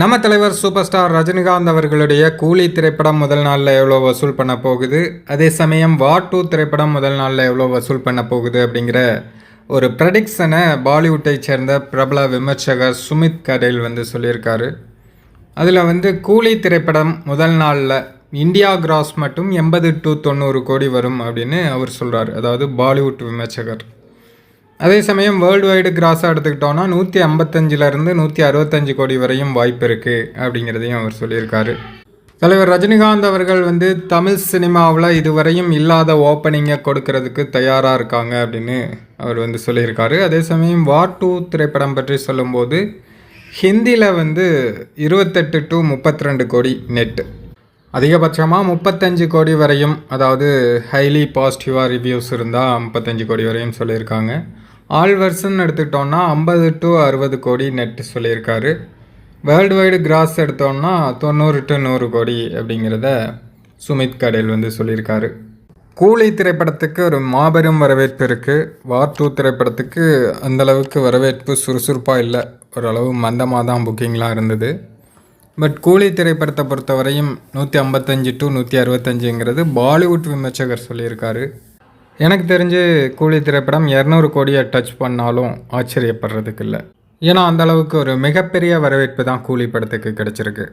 நம்ம தலைவர் super star Rajinikanth அவர்களுடைய கூலி திரைப்படம் முதல் நாளில் எவ்வளோ வசூல் பண்ண போகுது? அதே சமயம் வார் டூ திரைப்படம் முதல் நாளில் எவ்வளோ வசூல் பண்ண போகுது அப்படிங்கிற ஒரு ப்ரடிக்ஷனை பாலிவுட்டை சேர்ந்த பிரபல விமர்சகர் சுமித் கடேல் வந்து சொல்லியிருக்காரு. அதில் வந்து கூலி திரைப்படம் முதல் நாளில் இந்தியா கிராஸ் மட்டும் எண்பது டு தொண்ணூறு கோடி வரும் அப்படின்னு அவர் சொல்கிறார் அதாவது பாலிவுட் விமர்சகர். அதே சமயம் வேர்ல்டு வைடு கிராஸாக எடுத்துக்கிட்டோன்னா நூற்றி ஐம்பத்தஞ்சிலேருந்து நூற்றி அறுபத்தஞ்சு கோடி வரையும் வாய்ப்பு இருக்குது அப்படிங்கிறதையும் அவர் சொல்லியிருக்காரு. தலைவர் ரஜினிகாந்த் அவர்கள் வந்து தமிழ் சினிமாவில் இதுவரையும் இல்லாத ஓப்பனிங்கை கொடுக்கறதுக்கு தயாராக இருக்காங்க அப்படின்னு அவர் வந்து சொல்லியிருக்காரு. அதே சமயம் வார் டூ திரைப்படம் பற்றி சொல்லும்போது ஹிந்தியில் வந்து இருபத்தெட்டு டு முப்பத்தி ரெண்டு கோடி நெட்டு அதிகபட்சமாக முப்பத்தஞ்சு கோடி வரையும் அதாவது ஹைலி பாசிட்டிவாக ரிவ்யூஸ் இருந்தால் முப்பத்தஞ்சு கோடி வரையும் சொல்லியிருக்காங்க. ஆல் வெர்ஷன் எடுத்துக்கிட்டோன்னா ஐம்பது டு அறுபது கோடி நெட் சொல்லியிருக்காரு. வேர்ல்டு வைடு கிராஸ் எடுத்தோம்னா தொண்ணூறு டு நூறு கோடி அப்படிங்கிறத சுமித் கடையில் வந்து சொல்லியிருக்காரு. கூலி திரைப்படத்துக்கு ஒரு மாபெரும் வரவேற்பு இருக்குது வார் டூ திரைப்படத்துக்கு அந்தளவுக்கு வரவேற்பு சுறுசுறுப்பாக இல்லை. ஓரளவு மந்தமாக தான் புக்கிங்லாம் இருந்தது. பட் கூலி திரைப்படத்தை பொறுத்தவரையும் நூற்றி ஐம்பத்தஞ்சு டு நூற்றி அறுபத்தஞ்சுங்கிறது பாலிவுட் விமர்சகர் சொல்லியிருக்காரு. எனக்கு தெரிஞ்சு கூலி திரைப்படம் இரநூறு கோடியை டச் பண்ணாலும் ஆச்சரியப்படுறதுக்கு இல்லை. ஏன்னா அந்த அளவுக்கு ஒரு மிகப்பெரிய வரவேற்பு தான் கூலி படத்துக்கு கிடச்சிருக்கு.